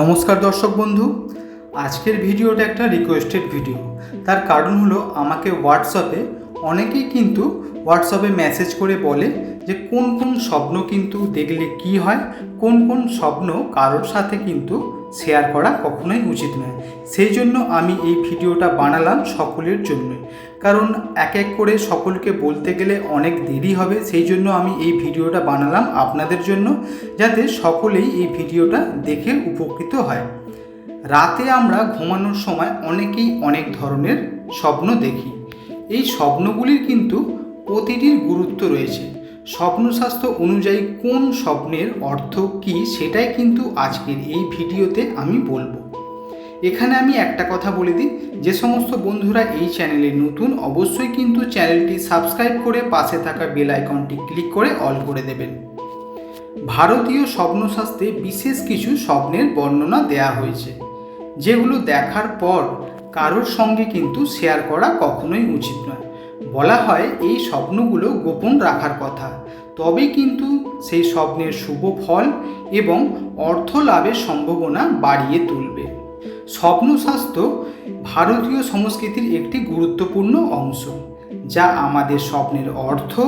নমস্কার দর্শক বন্ধু। আজকের ভিডিওটা একটা রিকোয়েস্টেড ভিডিও তার কারণ হলো আমাকে হোয়াটসঅ্যাপে অনেকেই কিন্তু হোয়াটসঅ্যাপে মেসেজ করে বলে যে কোন কোন স্বপ্ন কিন্তু দেখলে কি হয়, কোন কোন স্বপ্ন কারোর সাথে কিন্তু শেয়ার করা কখনোই উচিত নয়। সেই জন্য আমি এই ভিডিওটা বানালাম সকলের জন্য কারণ এক এক করে সকলকে বলতে গেলে অনেক দেরি হবে, সেই জন্য আমি এই ভিডিওটা বানালাম আপনাদের জন্য যাতে সকলেই এই ভিডিওটা দেখে উপকৃত হয়। রাতে আমরা ঘুমানোর সময় অনেকেই অনেক ধরনের স্বপ্ন দেখি। এই স্বপ্নগুলির কিন্তু প্রতিটির গুরুত্ব রয়েছে। স্বপ্নশাস্ত্র অনুযায়ী কোন স্বপ্নের অর্থ কী সেটাই কিন্তু আজকের এই ভিডিওতে আমি বলব। এখানে আমি একটা কথা বলে দিই, যে সমস্ত বন্ধুরা এই চ্যানেলে নতুন অবশ্যই কিন্তু চ্যানেলটি সাবস্ক্রাইব করে পাশে থাকা বেল আইকনটি ক্লিক করে অল করে দেবেন। ভারতীয় স্বপ্নশাস্ত্রে বিশেষ কিছু স্বপ্নের বর্ণনা দেয়া হয়েছে, যেগুলো দেখার পর কারোর সঙ্গে কিন্তু শেয়ার করা কখনোই উচিত নয়। বলা হয়, এই স্বপ্নগুলো গোপন রাখার কথা। তবে কিন্তু সেই স্বপ্নের শুভ ফল এবং অর্থ লাভের সম্ভাবনা বাড়িয়ে তুলবে। স্বপ্নশাস্ত্র ভারতীয় সংস্কৃতির একটি গুরুত্বপূর্ণ অংশ, যা আমাদের স্বপ্নের অর্থ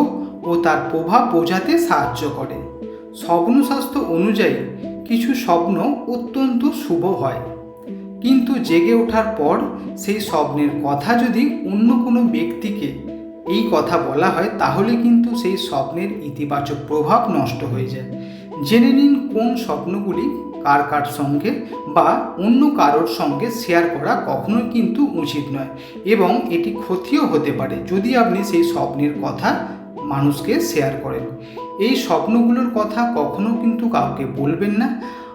ও তার প্রভাব বোঝাতে সাহায্য করে। স্বপ্নশাস্ত্র অনুযায়ী কিছু স্বপ্ন অত্যন্ত শুভ হয়। কিন্তু জেগে ওঠার পর সেই স্বপ্নের কথা যদি অন্য কোনো ব্যক্তিকে এই কথা বলা হয়, তাহলে কিন্তু সেই স্বপ্নের ইতিবাচক প্রভাব নষ্ট হয়ে যায়। জেনে নিন কোন স্বপ্নগুলি কার কার সঙ্গে বা অন্য কারোর সঙ্গে শেয়ার করা কখনোই কিন্তু উচিত নয় এবং এটি ক্ষতিও হতে পারে যদি আপনি সেই স্বপ্নের কথা মানুষকে শেয়ার করেন। এই স্বপ্নগুলোর কথা কখনো কিন্তু কাউকে বলবেন না।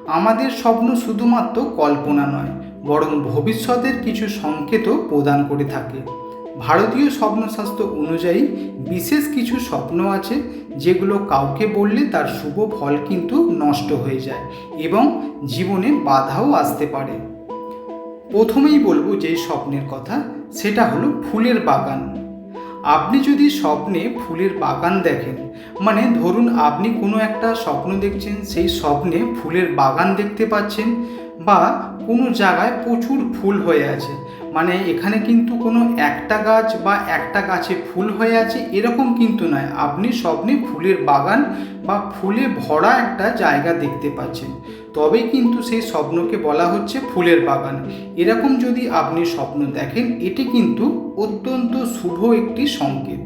আমাদের স্বপ্ন শুধুমাত্র কল্পনা নয় বরং ভবিষ্যতের কিছু সংকেতও প্রদান করে থাকে। ভারতীয় স্বপ্নশাস্ত্র অনুযায়ী বিশেষ কিছু স্বপ্ন আছে যেগুলো কাউকে বললে তার শুভ ফল কিন্তু নষ্ট হয়ে যায় এবং জীবনে বাধাও আসতে পারে। প্রথমেই বলব যে স্বপ্নের কথা, সেটা হলো ফুলের বাগান। আপনি যদি স্বপ্নে ফুলের বাগান দেখেন মানে ধরুন আপনি কোনো একটা স্বপ্ন দেখছেন, সেই স্বপ্নে ফুলের বাগান দেখতে পাচ্ছেন বা কোনো জায়গায় প্রচুর ফুল হয়ে আছে। মানে এখানে কিন্তু কোনো একটা গাছ বা একটা গাছে ফুল হয়ে আছে এরকম কিন্তু নয়। আপনি স্বপ্নে ফুলের বাগান বা ফুলে ভরা একটা জায়গা দেখতে পাচ্ছেন। তবে কিন্তু সেই স্বপ্নকে বলা হচ্ছে ফুলের বাগান। এরকম যদি আপনি স্বপ্ন দেখেন, এটি কিন্তু অত্যন্ত শুভ একটি সংকেত।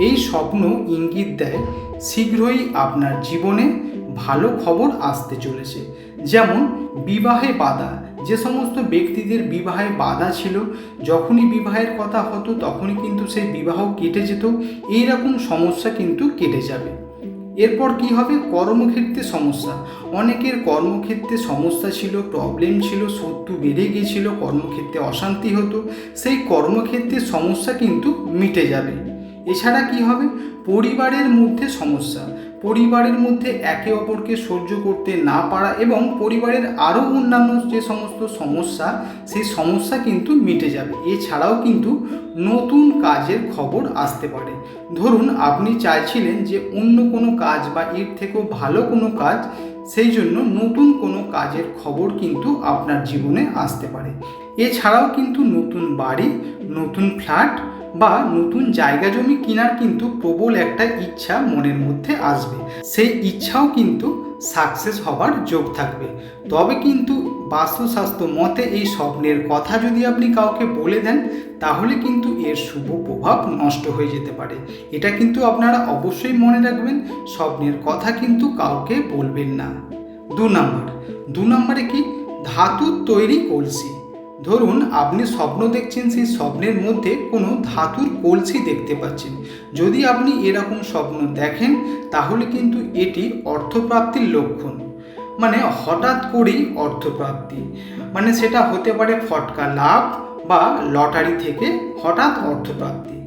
এই স্বপ্ন ইঙ্গিত দেয় শীঘ্রই আপনার জীবনে ভালো খবর আসতে চলেছে। যেমন বিবাহে বাধা। যে সমস্ত ব্যক্তিদের বিবাহে বাধা ছিল, যখনই বিবাহের কথা হতো, তখনই কিন্তু সেই বিবাহ কেটে যেত। এই রকম সমস্যা কিন্তু কেটে যাবে। এরপর কি হবে? কর্মক্ষেত্রে সমস্যা। অনেকের কর্মক্ষেত্রে সমস্যা ছিল প্রবলেম ছিল, শত্রু বেড়ে গিয়েছিল, কর্মক্ষেত্রে অশান্তি হতো। সেই কর্মক্ষেত্রে সমস্যা কিন্তু মিটে যাবে। এছাড়া কি হবে? পরিবারের মধ্যে সমস্যা। পরিবারের মধ্যে একে অপরকে সহ্য করতে না পারা এবং পরিবারের আরও অন্যান্য যে সমস্ত সমস্যা, সেই সমস্যা কিন্তু মিটে যাবে। এছাড়াও কিন্তু নতুন কাজের খবর আসতে পারে। ধরুন, আপনি চাইছিলেন যে অন্য কোনো কাজ বা এর থেকেও ভালো কোনো কাজ, সেই জন্য নতুন কোনো কাজের খবর কিন্তু আপনার জীবনে আসতে পারে। এছাড়াও কিন্তু নতুন বাড়ি, নতুন ফ্ল্যাট বা নতুন জায়গা জমি কেনার কিন্তু প্রবল একটা ইচ্ছা মনের মধ্যে আসবে। সেই ইচ্ছাও কিন্তু সাকসেস হবার যোগ থাকবে। তবে কিন্তু বাস্তুশাস্ত্র মতে এই স্বপ্নের কথা যদি আপনি কাউকে বলে দেন, তাহলে কিন্তু এর শুভ প্রভাব নষ্ট হয়ে যেতে পারে। এটা কিন্তু আপনারা অবশ্যই মনে রাখবেন, স্বপ্নের কথা কিন্তু কাউকে বলবেন না। দু নম্বর। দু নম্বরে কি? ধাতুর তৈরি কলসি। ধরুন আপনি স্বপ্ন দেখছেন সেই স্বপ্নের মধ্যে কোনো ধাতুর কলসি দেখতে পাচ্ছেন। যদি আপনি এরকম স্বপ্ন দেখেন, তাহলে কিন্তু এটি অর্থপ্রাপ্তির লক্ষণ। মানে হঠাৎ করেই অর্থপ্রাপ্তি। মানে সেটা হতে পারে ফটকা লাভ বা লটারি থেকে হঠাৎ অর্থপ্রাপ্তি।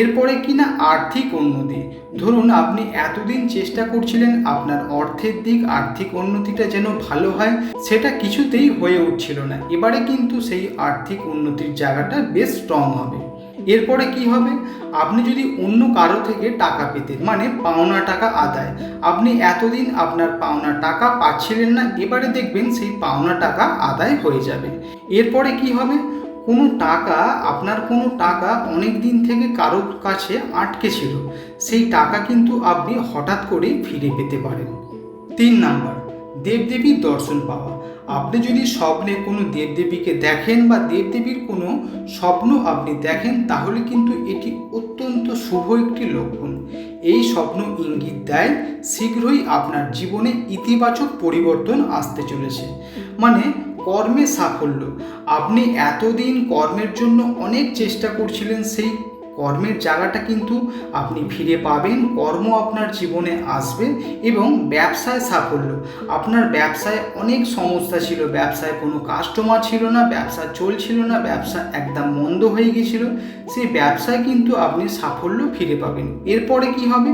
এরপরে কিনা আর্থিক উন্নতি? ধরুন আপনি এতদিন চেষ্টা করছিলেন আপনার অর্থের দিক, আর্থিক উন্নতিটা যেন ভালো হয়, সেটা কিছুতেই হয়ে উঠছিল না। এবারে কিন্তু সেই আর্থিক উন্নতির জায়গাটা বেশ স্ট্রং হবে। এরপরে কি হবে? আপনি যদি অন্য কারও থেকে টাকা পেতেন মানে পাওনা টাকা আদায়, আপনি এতদিন আপনার পাওনা টাকা পাচ্ছিলেন না, এবারে দেখবেন সেই পাওনা টাকা আদায় হয়ে যাবে। এরপরে কি হবে? কোনো টাকা, আপনার কোনো টাকা অনেক দিন থেকে কারোর কাছে আটকে ছিল। সেই টাকা কিন্তু আপনি হঠাৎ করেই ফিরে পেতে পারেন। তিন নাম্বার, দেবদেবীর দর্শন পাওয়া। আপনি যদি স্বপ্নে কোনো দেবদেবীকে দেখেন বা দেবদেবীর কোনো স্বপ্ন আপনি দেখেন, তাহলে কিন্তু এটি অত্যন্ত শুভ একটি লক্ষণ। এই স্বপ্ন ইঙ্গিত দেয়, শীঘ্রই আপনার জীবনে ইতিবাচক পরিবর্তন আসতে চলেছে। মানে কর্মে সাফল্য। আপনি এতদিন কর্মের জন্য অনেক চেষ্টা করছিলেন, সেই কর্মের জায়গাটা কিন্তু আপনি ফিরে পাবেন, কর্ম আপনার জীবনে আসবে এবং ব্যবসায় সাফল্য। আপনার ব্যবসায় অনেক সমস্যা ছিল, ব্যবসায় কোনো কাস্টমার ছিল না, ব্যবসা চলছিল না, ব্যবসা একদম মন্দ হয়ে গিয়েছিল সেই ব্যবসায় কিন্তু আপনি সাফল্য ফিরে পাবেন। এরপরে কি হবে?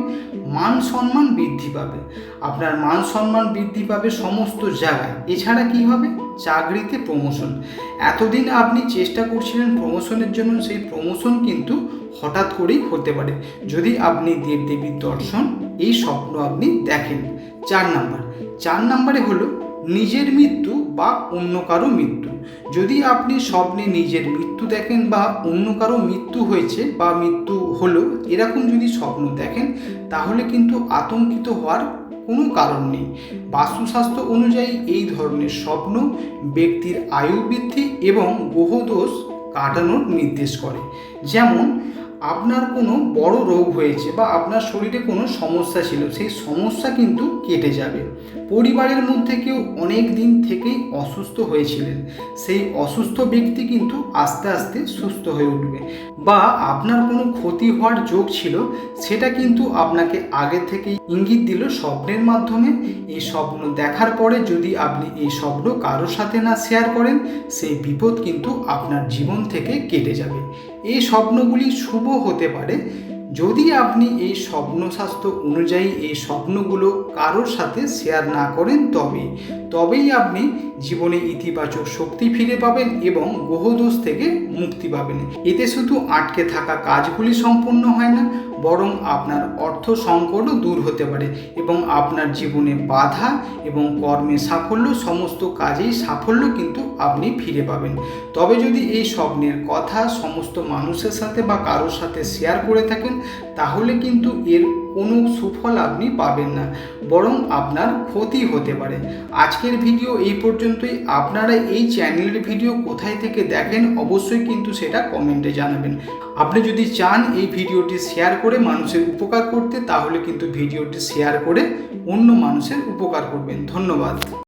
মান সম্মান বৃদ্ধি পাবে। আপনার মান সম্মান বৃদ্ধি পাবে সমস্ত জায়গায়। এছাড়া কি হবে? চাকরিতে প্রমোশন এতদিন আপনি চেষ্টা করছিলেন প্রমোশনের জন্য, সেই প্রমোশন কিন্তু হঠাৎ করেই হতে পারে। যদি আপনি দেবদেবীর দর্শন, এই স্বপ্ন আপনি দেখেন। চার নাম্বার। চার নাম্বারে হলো নিজের মৃত্যু বা অন্য কারও মৃত্যু। যদি আপনি স্বপ্নে নিজের মৃত্যু দেখেন বা অন্য কারও মৃত্যু হয়েছে বা মৃত্যু হলো, এরকম যদি স্বপ্ন দেখেন, তাহলে কিন্তু আতঙ্কিত হওয়ার কোনো কারণ নেই। বাস্তুশাস্ত্র অনুযায়ী এই ধরনের স্বপ্ন ব্যক্তির আয়ু বৃদ্ধি এবং গ্রহদোষ কাটানোর নির্দেশ করে। যেমন আপনার কোনো বড় রোগ হয়েছে বা আপনার শরীরে কোনো সমস্যা ছিল, সেই সমস্যা কিন্তু কেটে যাবে। পরিবারের মধ্যে কেউ অনেক দিন থেকেই অসুস্থ হয়েছিলেন। সেই অসুস্থ ব্যক্তি কিন্তু আস্তে আস্তে সুস্থ হয়ে উঠবে। বা আপনার কোনো ক্ষতি হওয়ার যোগ ছিল, সেটা কিন্তু আপনাকে আগে থেকেই ইঙ্গিত দিল স্বপ্নের মাধ্যমে। এই স্বপ্ন দেখার পরে যদি আপনি এই স্বপ্ন কারোর সাথে না শেয়ার করেন, সেই বিপদ কিন্তু আপনার জীবন থেকে কেটে যাবে। এই স্বপ্নগুলি শুভ হতে পারে। যদি আপনি এই স্বপ্নশাস্ত্র অনুযায়ী এই স্বপ্নগুলো কারোর সাথে শেয়ার না করেন তবে, তবেই আপনি জীবনে ইতিবাচক শক্তি ফিরে পাবেন এবং গ্রহদোষ থেকে মুক্তি পাবেন। এতে শুধু আটকে থাকা কাজগুলি সম্পূর্ণ হয় না, বরং আপনার অর্থ সংকটও দূর হতে পারে এবং আপনার জীবনে বাধা এবং কর্মে সাফল্য সমস্ত কাজেই সাফল্য কিন্তু আপনি ফিরে পাবেন। তবে যদি এই স্বপ্নের কথা সমস্ত মানুষের সাথে বা কারোর সাথে শেয়ার করে থাকেন, তাহলে কিন্তু এর কোনো সুফল আপনি পাবেন না, বরং আপনার ক্ষতি হতে পারে। আজকের ভিডিও এই পর্যন্তই। আপনারা এই চ্যানেলের ভিডিও কোথায় থেকে দেখেন, অবশ্যই কিন্তু সেটা কমেন্টে জানাবেন। আপনি যদি চান এই ভিডিওটি শেয়ার করে মানুষের উপকার করতে, তাহলে কিন্তু ভিডিওটি শেয়ার করে অন্য মানুষের উপকার করবেন। ধন্যবাদ।